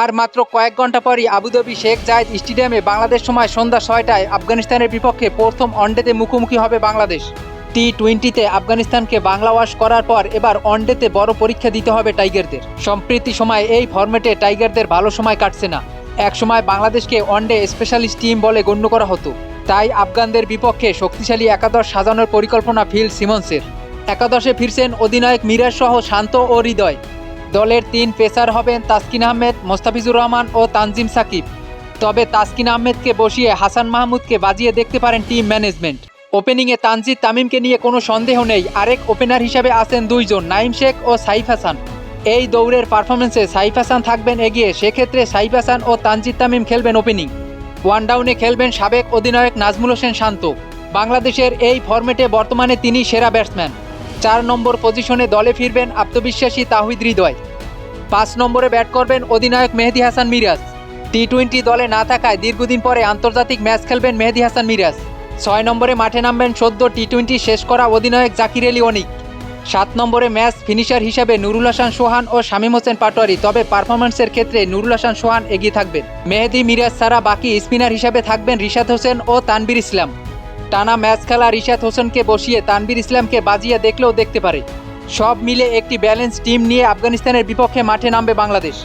আর মাত্র কয়েক ঘণ্টা পরই আবুধাবি শেখ জায়েদ স্টেডিয়ামে বাংলাদেশ সময় সন্ধ্যা ছয়টায় আফগানিস্তানের বিপক্ষে প্রথম ওয়ানডেতে মুখোমুখি হবে বাংলাদেশ। টি টোয়েন্টিতে আফগানিস্তানকে বাংলা ওয়াশ করার পর এবার ওয়ানডেতে বড় পরীক্ষা দিতে হবে টাইগারদের। সম্প্রতি সময় এই ফরম্যাটে টাইগারদের ভালো সময় কাটছে না। এক সময় বাংলাদেশকে ওয়ানডে স্পেশালিস্ট টিম বলে গণ্য করা হতো। তাই আফগানদের বিপক্ষে শক্তিশালী একাদশ সাজানোর পরিকল্পনা ফিল সিমন্সের। একাদশে ফিরছেন অধিনায়ক মিরাজ সহ শান্ত ও হৃদয়। দলের তিন পেসার হবেন তাসকিন আহমেদ, মোস্তাফিজুর রহমান ও তানজিম সাকিব। তবে তাসকিন আহমেদকে বসিয়ে হাসান মাহমুদকে বাজিয়ে দেখতে পারেন টিম ম্যানেজমেন্ট। ওপেনিংয়ে তানজিদ তামিমকে নিয়ে কোনো সন্দেহ নেই। আরেক ওপেনার হিসেবে আছেন দুইজন, নাইম শেখ ও সাইফ হাসান। এই দৌড়ের পারফরমেন্সে সাইফ হাসান থাকবেন এগিয়ে। সেক্ষেত্রে সাইফ হাসান ও তানজিদ তামিম খেলবেন ওপেনিং। ওয়ান ডাউনে খেলবেন সাবেক অধিনায়ক নাজমুল হোসেন শান্ত। বাংলাদেশের এই ফরম্যাটে বর্তমানে তিনি সেরা ব্যাটসম্যান। চার নম্বর পজিশনে দলে ফিরবেন আত্মবিশ্বাসী তাহিদ হৃদয়। পাঁচ নম্বরে ব্যাট করবেন অধিনায়ক মেহেদি হাসান মিরাজ। টি টোয়েন্টি দলে না থাকায় দীর্ঘদিন পরে আন্তর্জাতিক ম্যাচ খেলবেন মেহেদি হাসান মিরাজ। ছয় নম্বরে মাঠে নামবেন সদ্য টি টোয়েন্টি শেষ করা অধিনায়ক জাকির আলী অনিক। সাত নম্বরে ম্যাচ ফিনিশার হিসেবে নুরুল হাসান সোহান ও শামীম হোসেন পাটোয়ারি, তবে পারফরমেন্সের ক্ষেত্রে নুরুল হাসান সোহান এগিয়ে থাকবেন। মেহেদি, মিরাজ ছাড়া বাকি স্পিনার হিসেবে থাকবেন রিশাদ হোসেন ও তানবির ইসলাম। টানা ম্যাচ খেলা রিশাদ হোসেনকে বসিয়ে তানবির ইসলামকে বাজিয়ে দেখলেও দেখতে পারে। সব মিলে একটি ব্যালেন্স টিম নিয়ে আফগানিস্তানের বিপক্ষে মাঠে নামবে বাংলাদেশ।